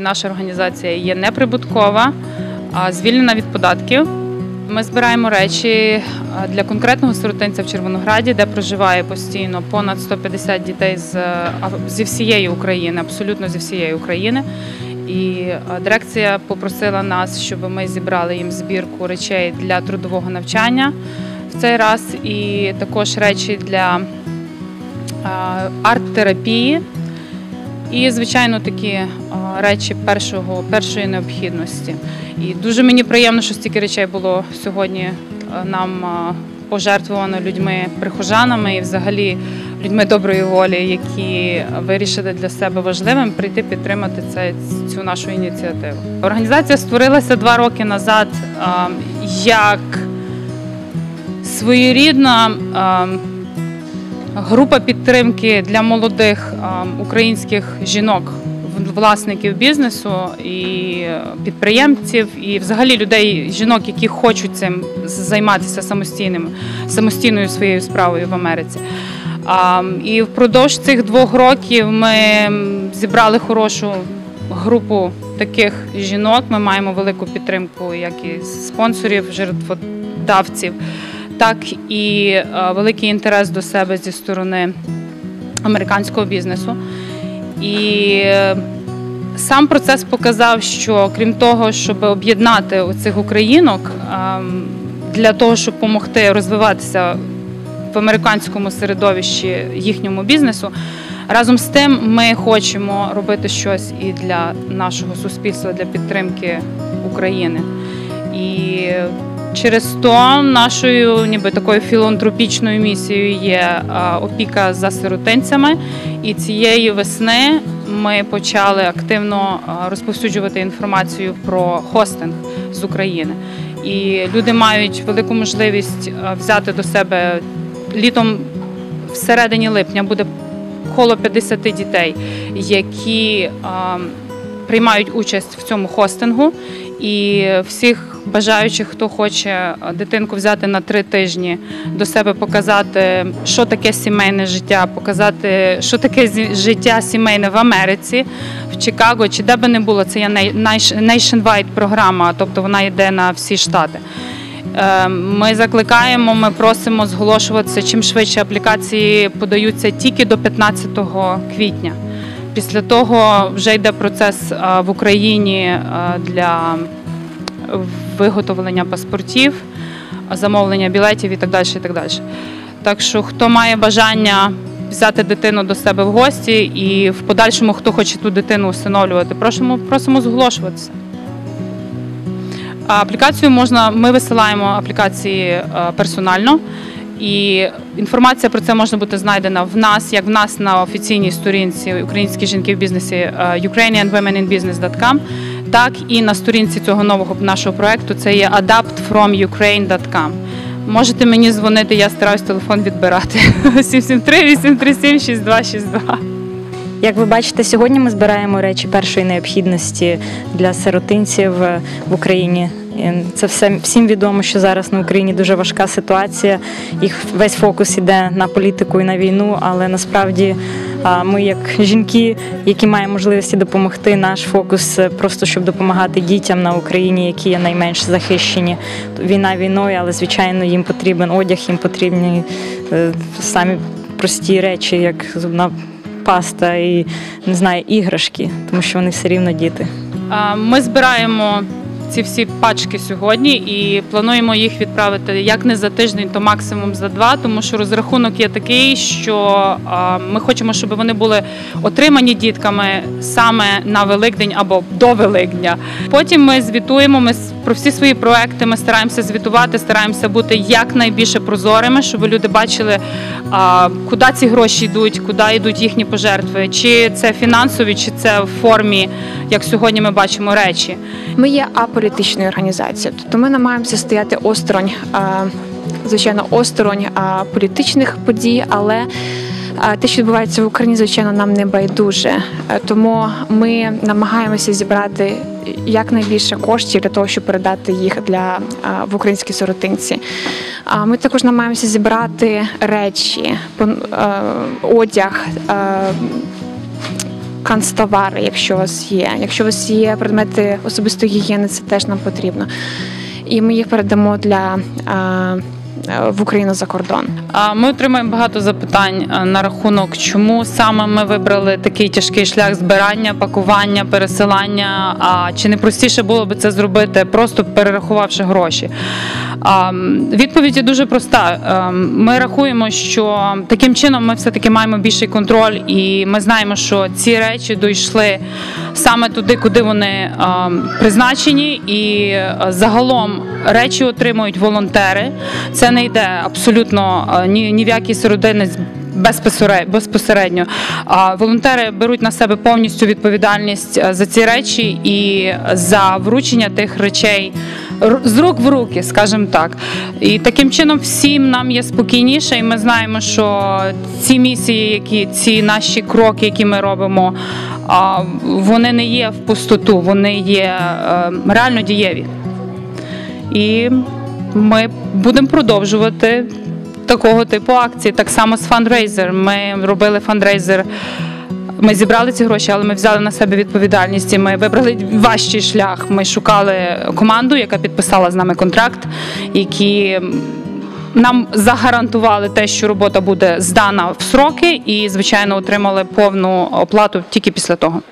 Наша організація є неприбуткова, звільнена від податків. Ми збираємо речі для конкретного сиротинця в Червонограді, де проживає постійно понад 150 дітей з, зі всієї України, абсолютно зі всієї України. І дирекція попросила нас, щоб ми зібрали їм збірку речей для трудового навчання в цей раз, і також речі для арт-терапії. І, звичайно, такі речі першого, першої необхідності. І дуже мені приємно, що стільки речей було сьогодні нам а, пожертвовано людьми, прихожанами і взагалі людьми доброї волі, які вирішили для себе важливим прийти підтримати це, цю нашу ініціативу. Організація створилася два роки назад як своєрідна. Група підтримки для молодих українських жінок, власників бізнесу і підприємців, і взагалі людей, жінок, які хочуть цим займатися самостійним, самостійною своєю справою в Америці. І впродовж цих двох років ми зібрали хорошу групу таких жінок. Ми маємо велику підтримку, як і спонсорів, жертводавців так і е, великий інтерес до себе зі сторони американського бізнесу. І е, сам процес показав, що крім того, щоб об'єднати цих українок ем, для того, щоб допомогти розвиватися в американському середовищі їхньому бізнесу. Разом з тим, ми хочемо робити щось і для нашого суспільства, для підтримки України. І через то нашою ніби такою філантропічною місією є опіка за сиротинцями. І цієї весни ми почали активно розповсюджувати інформацію про хостинг з України. І люди мають велику можливість взяти до себе літом всередині липня буде коло 50 дітей, які приймають участь в цьому хостингу. І всіх бажаючих, хто хоче дитинку взяти на три тижні до себе, показати, що таке сімейне життя, показати, що таке життя сімейне в Америці, в Чикаго, чи де би не було, це є nationwide програма, тобто вона йде на всі штати. Е, Ми закликаємо, ми просимо зголошуватися чим швидше аплікації подаються тільки до 15 квітня. Після того вже йде процес в Україні для виготовлення паспортів, замовлення білетів і так далі. І так, далі. так що, хто має бажання взяти дитину до себе в гості і в подальшому, хто хоче ту дитину усиновлювати, просимо, просимо зголошуватися. Аплікацію можна, ми висилаємо аплікації е, персонально, і інформація про це може бути знайдена в нас, як в нас на офіційній сторінці Українські жінки в бізнесі е, ukrainianwomeninbusiness.com, так і на сторінці цього нового нашого проекту. Це є adaptfromukraine.com. Можете мені дзвонити, я стараюсь телефон відбирати 773 837 6262. Як ви бачите, сьогодні ми збираємо речі першої необхідності для сиротинців е, в Україні. Це все всім відомо, що зараз на Україні дуже важка ситуація. Їх весь фокус іде на політику і на війну, але насправді ми, як жінки, які маємо можливості допомогти, наш фокус е, просто щоб допомагати дітям на Україні, які є найменш захищені. Війна війною, але звичайно їм потрібен одяг, їм потрібні е, самі прості речі, як зубна паста і не знаю, іграшки, тому що вони все рівно діти. Ми збираємо ці всі пачки сьогодні і плануємо їх відправити як не за тиждень, то максимум за два, тому що розрахунок є такий, що ми хочемо, щоб вони були отримані дітками саме на Великдень або до Великдня. Потім ми звітуємо. Ми про всі свої проекти ми стараємося звітувати, стараємося бути якнайбільше прозорими, щоб люди бачили, куди ці гроші йдуть, куди йдуть їхні пожертви, чи це фінансові, чи це в формі, як сьогодні ми бачимо речі. Ми є аполітичною організацією, тобто ми намагаємося стояти осторонь, звичайно, осторонь політичних подій, але те, що відбувається в Україні, звичайно, нам не байдуже. Е, Тому ми намагаємося зібрати якнайбільше коштів для того, щоб передати їх для в українській сиротинці. Ми також намагаємося зібрати речі, одяг. канцтовари, якщо у вас є. Якщо у вас є предмети особистої гігієни, це теж нам потрібно. І ми їх передамо для в Україну за кордон. Ми отримаємо багато запитань е, на рахунок, чому саме ми вибрали такий тяжкий шлях збирання, пакування, пересилання. А чи не простіше було би це зробити, просто перерахувавши гроші? Відповідь дуже проста. Е, Ми рахуємо, що таким чином ми все-таки маємо більший контроль, і ми знаємо, що ці речі дійшли саме туди, куди вони е, призначені, і е, загалом речі отримують волонтери. Це не йде абсолютно е, ні, ні в який сиротинець безпосередньо. Волонтери беруть на себе повністю відповідальність е, за ці речі і за вручення тих речей з рук в руки, скажімо так. І таким чином всім нам є спокійніше, і ми знаємо, що ці місії, які ці наші кроки, які ми робимо, вони не є в пустоту, вони є е, реально дієві. І ми будемо продовжувати такого типу акції. Так само з фандрейзер. Ми робили фандрейзер. Ми зібрали ці гроші, але ми взяли на себе відповідальність. і Ми вибрали важчий шлях. Ми шукали команду, яка підписала з нами контракт, які нам загарантували те, що робота буде здана в сроки, і звичайно отримали повну оплату тільки після того.